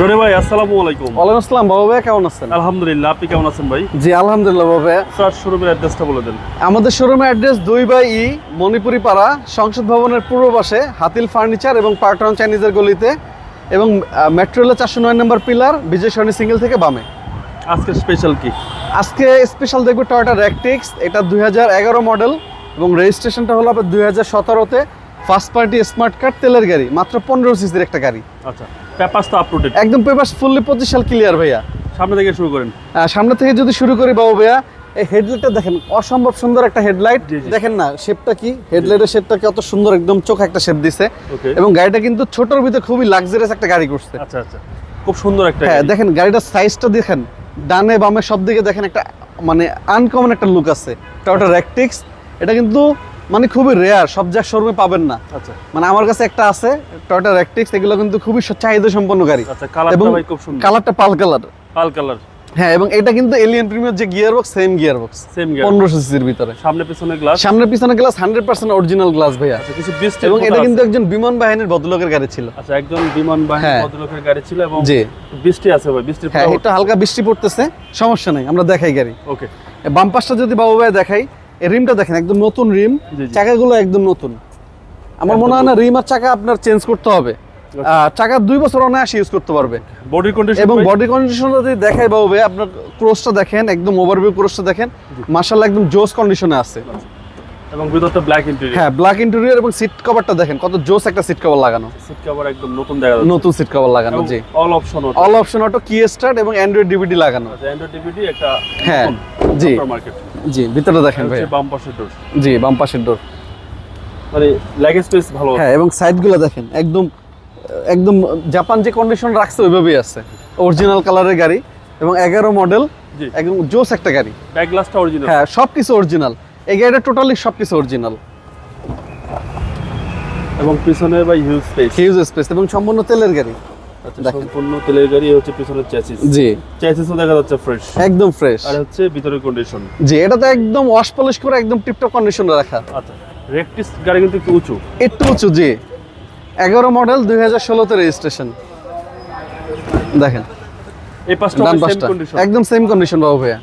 রনি ভাই আসসালামু আলাইকুম। ওয়ালাইকুম আসসালাম বাবু ভাই কেমন আছেন? আলহামদুলিল্লাহ আপনি কেমন আছেন ভাই? জি আলহামদুলিল্লাহ বাবু ভাই স্যার শোরুমের অ্যাড্রেসটা বলে দেন। আমাদের শোরুমের অ্যাড্রেস দুই বাই ই মণিপুরি পাড়া সংসদ ভবনের পূর্ব পাশে হাতিল ফার্নিচার এবং পার্টন চাইনিজের গলিতে এবং মেট্রো রেলের চারশো নয় নম্বর পিলার বিজয় সরণি সিঙ্গেল থেকে বামে। আজকে স্পেশাল কি? আজকে স্পেশাল দেখব টয়োটা র্যাকটিক্স এটা দুই হাজার এগারো মডেল এবং রেজিস্ট্রেশনটা হলো আপনার দুই হাজার সতেরোতে। ফার্স্ট পার্টি স্মার্ট কার্ড তেলের গাড়ি মাত্র পনেরো সিসির একটা গাড়ি। আচ্ছা পেপারস তো আপলোডেড একদম পেপার ফুললি পঁচিশ সাল ক্লিয়ার ভাইয়া। সামনে থেকে শুরু করেন। সামনে থেকে যদি শুরু করি বাবু ভাইয়া এই হেডলাইটটা দেখেন অসম্ভব সুন্দর একটা হেডলাইট। দেখেন না শেপটা কি? হেডলাইটের শেপটা কত সুন্দর একদম চোখ একটা শেপ দিছে। এবং গাড়িটা কিন্তু ছোটর ভিতরে খুবই লাক্সারিয়াস একটা গাড়ি করছে। আচ্ছা আচ্ছা। খুব সুন্দর একটা হ্যাঁ দেখেন গাড়িটার সাইজটা দেখেন ডানে বামে সব দিকে দেখেন একটা মানে আনকমন একটা লুক আছে। টয়োটা র্যাকটিক্স এটা কিন্তু মানে খুবই রেয়ার সব জায়গায় শোরুমে পাবেন না। আচ্ছা। মানে আমার কাছে একটা আছে টয়োটা র্যাকটিক্স এগুলো কিন্তু খুবই চাহিদা সম্পন্ন গাড়ি। আচ্ছা কালারটা ভাই খুব সুন্দর। কালারটা পাল কালার পাল কালার হ্যাঁ এবং এটা কিন্তু এলিয়ান প্রিমিয়ার যে gear box same gear box same gear পনেরোশো সিসির ভিতরে। সামনে পিছনে গ্লাস সামনে পিছনে glass hundred percent original glass ভাইয়া। আচ্ছা কিছু বৃষ্টি এবং এটা কিন্তু একজন বিমান বাহিনীর ভদ্রলোকের গাড়ি ছিল। আচ্ছা একজন বিমান বাহিনী হ্যাঁ। ভদ্রলোকের গাড়ি ছিল এবং জি। বৃষ্টি আছে ভাই বৃষ্টি হ্যাঁ একটু হালকা বৃষ্টি পড়তেছে সমস্যা নাই আমরা দেখাই গাড়ি। ওকে বাম পাশটা যদি বাবু ভাই দেখাই এই রিমটা দেখেন একদম নতুন রিম। চাকাগুলো একদম নতুন। আমার মনে হয় না রিম আর চাকা আপনার চেঞ্জ করতে হবে। চাকা দুই বছর অনায়াসে ইউজ করতে পারবে। বডি কন্ডিশন এবং বডি কন্ডিশন যদি দেখাই বাবু আপনার ক্রোসটা দেখেন একদম ওভারভিউ ক্রোসটা দেখেন মার্শাল একদম জোস কন্ডিশনে আছে। এবং ভিতরটা ব্ল্যাক ইন্টেরিয়র হ্যাঁ ব্ল্যাক ইন্টেরিয়র এবং সিট কভারটা দেখেন কত জোস একটা সিট কভার লাগানো। সিট কভার একদম নতুন দেখা যাচ্ছে। নতুন সিট কভার লাগানো জি। All option all option auto key start এবং অ্যান্ড্রয়েড ডিভিডি লাগানো। অ্যান্ড্রয়েড ডিভিডি একটা হ্যাঁ, জি। জি ভিতরে দেখেন ভাই বাম পাশের ডোর জি বাম পাশের ডোর মানে লেগ স্পেস ভালো হ্যাঁ এবং সাইডগুলো দেখেন একদম একদম জাপান যে কন্ডিশন রাখছে ওইভাবেই আছে। অরিজিনাল কালারের গাড়ি এবং এগারো মডেল একদম জোস একটা গাড়ি। ব্যাক গ্লাসটা অরিজিনাল হ্যাঁ সব কিছু অরিজিনাল এই গাড়িটা টোটালি সব কিছু অরিজিনাল এবং পিছনে বা হিউজ স্পেস হিউজ স্পেস এবং সম্পূর্ণ তেলের গাড়ি। আচ্ছা। সম্পূর্ণ তেলের গাড়ি হচ্ছে পিছনের চ্যাসিস জি। চ্যাসিসও দেখা যাচ্ছে ফ্রেশ একদম ফ্রেশ আর হচ্ছে ভিতরের কন্ডিশন জি এটা তো একদম ওয়াশ পলিশ করে একদম টিপটপ কন্ডিশনে রাখা। আচ্ছা রেকটিস গাড়ি কিন্তু একটু উঁচু। একটু উঁচু জি। এগারো মডেল দুই হাজার ষোলোতে রেজিস্ট্রেশন দেখেন। এই কন্ডিশন একদম সেম কন্ডিশন বাবু ভাইয়া।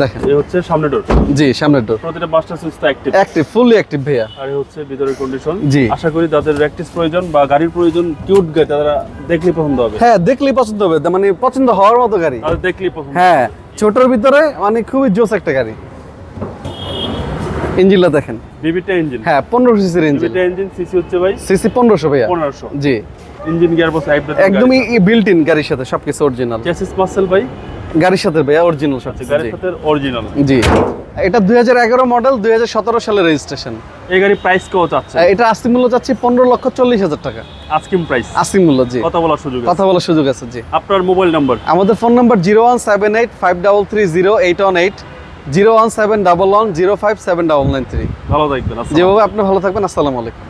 দেখেন। এই হচ্ছে সামনে ডোর জি সামনের ডোর প্রতিটা পাঁচটা সুইচ তো অ্যাক্টিভ অ্যাক্টিভ ফুললি অ্যাক্টিভ ভাইয়া। আর হচ্ছে ভিতরের কন্ডিশন জি। আশা করি তাদের রেকটিস প্রয়োজন বা গাড়ির প্রয়োজন কিউট গাড়ি তারা দেখলেই পছন্দ হবে। হ্যাঁ দেখলেই পছন্দ হবে। মানে পছন্দ হওয়ার মতো গাড়ি। তাদের দেখলেই পছন্দ হ্যাঁ ছোটর ভিতরে মানে খুবই জোস একটা গাড়ি। ইঞ্জিনটা দেখেন। বিবিটা ইঞ্জিন হ্যাঁ পনেরোশো সিসির ইঞ্জিন বিবিটা ইঞ্জিন সিসি হচ্ছে ভাই সিসি পনেরোশো ভাইয়া। পনেরোশো। জি। ইঞ্জিন গিয়ার বক্স হাইব্রিড একদমই বিল্ট ইন গাড়ির সাথে সবকিছু অরিজিনাল চ্যাসিস মাসেল ভাই। গাড়ির সাথে ভাইয়া অরিজিনাল সব আচ্ছা গাড়ির সাথে অরিজিনাল জি। এটা দুই হাজার এগারো মডেল দুই সালের রেজিস্ট্রেশন এই গাড়ি প্রাইস কেউ চাচ্ছে এটা আস্তি মূল্য চাচ্ছি পনেরো লক্ষ চল্লিশ হাজার টাকা। আজকিম প্রাইস আস্তি মূল্য জি। কথা বলার সুযোগ আছে। কথা বলার সুযোগ আছে জি। আপনার মোবাইল নাম্বার আমাদের phone number zero one seven eight five double three zero eight one eight zero one seven double one zero five seven double nine three ভালো থাকবেন যেভাবে আপনি ভালো থাকবেন আসসালামু আলাইকুম।